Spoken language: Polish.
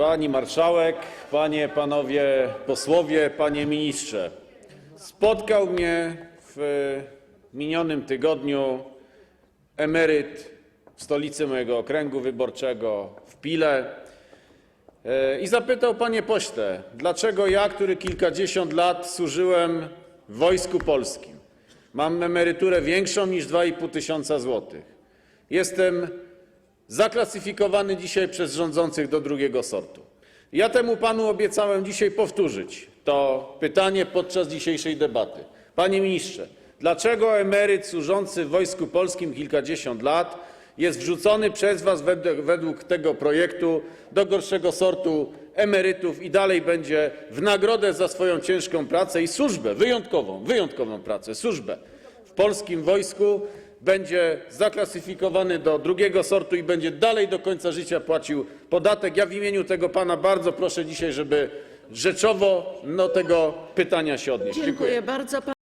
Pani marszałek, panie, panowie posłowie, panie ministrze. Spotkał mnie w minionym tygodniu emeryt w stolicy mojego okręgu wyborczego w Pile e, i zapytał: Panie pośle, dlaczego ja, który kilkadziesiąt lat służyłem w Wojsku Polskim, mam emeryturę większą niż 2,5 tysiąca złotych, jestem zaklasyfikowany dzisiaj przez rządzących do drugiego sortu. Ja temu panu obiecałem dzisiaj powtórzyć to pytanie podczas dzisiejszej debaty. Panie ministrze, dlaczego emeryt służący w Wojsku Polskim kilkadziesiąt lat jest wrzucony przez was według, tego projektu do gorszego sortu emerytów i dalej będzie w nagrodę za swoją ciężką pracę i służbę, wyjątkową pracę, służbę w polskim wojsku będzie zaklasyfikowany do drugiego sortu i będzie dalej do końca życia płacił podatek. Ja w imieniu tego pana bardzo proszę dzisiaj, żeby rzeczowo do tego pytania się odnieść. Dziękuję bardzo.